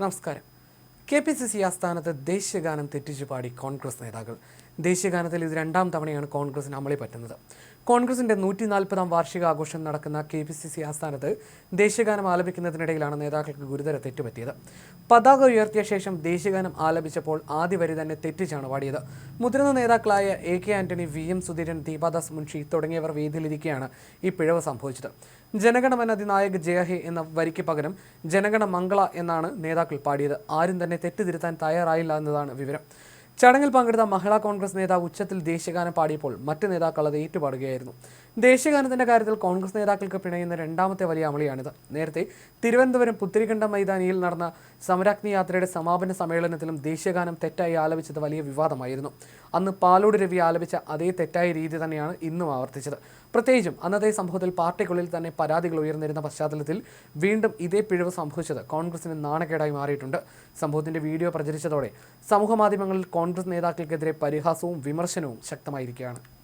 നമസ്കാരം. K P C C ആസ്ഥാനത്ത് ദേശീയഗാനം തെറ്റിച്ചു പാടി കോൺഗ്രസ് നേതാക്കൾ. ദേശീയഗാനത്തിൽ ഇത് രണ്ടാം തവണയാണ് കോൺഗ്രസിന് അമളി പറ്റുന്നത്. കോൺഗ്രസിന്റെ നൂറ്റി നാൽപ്പതാം വാർഷികാഘോഷം നടക്കുന്ന കെ പി സി സി ആസ്ഥാനത്ത് ദേശീയഗാനം ആലപിക്കുന്നതിനിടയിലാണ് നേതാക്കൾക്ക് ഗുരുതര തെറ്റുപറ്റിയത്. പതാക ഉയർത്തിയ ശേഷം ദേശീയഗാനം ആലപിച്ചപ്പോൾ ആദ്യ വരി തന്നെ തെറ്റിച്ചാണ് പാടിയത്. മുതിർന്ന നേതാക്കളായ A K Antony V M Sudheeran Deepadas Munshi തുടങ്ങിയവർ വേദിയിലിരിക്കെയാണ് ഈ പിഴവ് സംഭവിച്ചത്. ജനഗണമന അധിനായക് ജയഹേ എന്ന വരിക്ക് പകരം ജനഗണ മംഗള എന്നാണ് നേതാക്കൾ പാടിയത്. ആരും തന്നെ തെറ്റുതിരുത്താൻ തയ്യാറായില്ല എന്നതാണ് വിവരം. ചടങ്ങിൽ പങ്കെടുത്ത മഹിളാ കോൺഗ്രസ് നേതാവ് ഉച്ചത്തിൽ ദേശീയഗാനം പാടിയപ്പോൾ മറ്റ് നേതാക്കൾ അത് ഏറ്റുപാടുകയായിരുന്നു. ദേശീയഗാനത്തിന്റെ കാര്യത്തിൽ കോൺഗ്രസ് നേതാക്കൾക്ക് പിണയുന്ന രണ്ടാമത്തെ വലിയ അമളിയാണിത്. നേരത്തെ തിരുവനന്തപുരം പുത്തിരികണ്ഠം മൈതാനിയിൽ നടന്ന സമരാഗ്നി യാത്രയുടെ സമാപന സമ്മേളനത്തിലും ദേശീയഗാനം തെറ്റായി ആലപിച്ചത് വലിയ വിവാദമായിരുന്നു. അന്ന് പാലോട് രവി ആലപിച്ച അതേ തെറ്റായ രീതി തന്നെയാണ് ഇന്നും ആവർത്തിച്ചത്. പ്രത്യേകിച്ചും അന്നത്തെ സംഭവത്തിൽ പാർട്ടിക്കുള്ളിൽ തന്നെ പരാതികൾ ഉയർന്നിരുന്ന പശ്ചാത്തലത്തിൽ വീണ്ടും ഇതേ പിഴവ് സംഭവിച്ചത് കോൺഗ്രസിന് നാണക്കേടായി മാറിയിട്ടുണ്ട്. സംഭവത്തിന്റെ വീഡിയോ പ്രചരിച്ചതോടെ സമൂഹ മാധ്യമങ്ങളിൽ കോൺഗ്രസ് നേതാക്കൾക്കെതിരെ പരിഹാസവും വിമർശനവും ശക്തമായിരിക്കുകയാണ്.